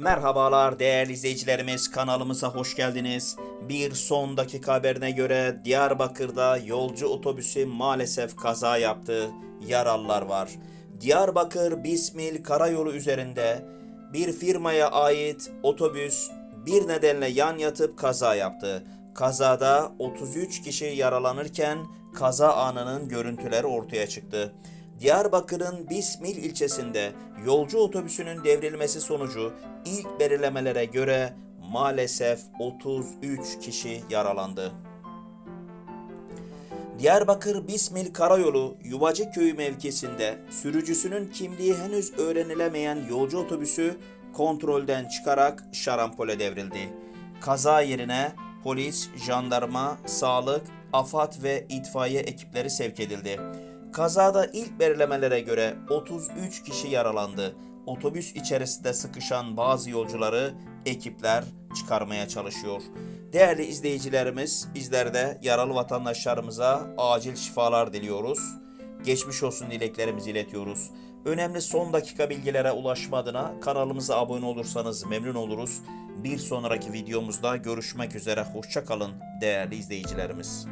Merhabalar değerli izleyicilerimiz kanalımıza hoş geldiniz. Bir son dakika haberine göre Diyarbakır'da yolcu otobüsü maalesef kaza yaptı. Yaralılar var. Diyarbakır Bismil karayolu üzerinde bir firmaya ait otobüs bir nedenle yan yatıp kaza yaptı. Kazada 33 kişi yaralanırken kaza anının görüntüleri ortaya çıktı. Diyarbakır'ın Bismil ilçesinde yolcu otobüsünün devrilmesi sonucu ilk belirlemelere göre maalesef 33 kişi yaralandı. Diyarbakır Bismil Karayolu Yuvacı Köyü mevkisinde sürücüsünün kimliği henüz öğrenilemeyen yolcu otobüsü kontrolden çıkarak şarampole devrildi. Kaza yerine polis, jandarma, sağlık, AFAD ve itfaiye ekipleri sevk edildi. Kazada ilk belirlemelere göre 33 kişi yaralandı. Otobüs içerisinde sıkışan bazı yolcuları ekipler çıkarmaya çalışıyor. Değerli izleyicilerimiz, bizler de yaralı vatandaşlarımıza acil şifalar diliyoruz. Geçmiş olsun dileklerimizi iletiyoruz. Önemli son dakika bilgilere ulaşma adına kanalımıza abone olursanız memnun oluruz. Bir sonraki videomuzda görüşmek üzere. Hoşçakalın değerli izleyicilerimiz.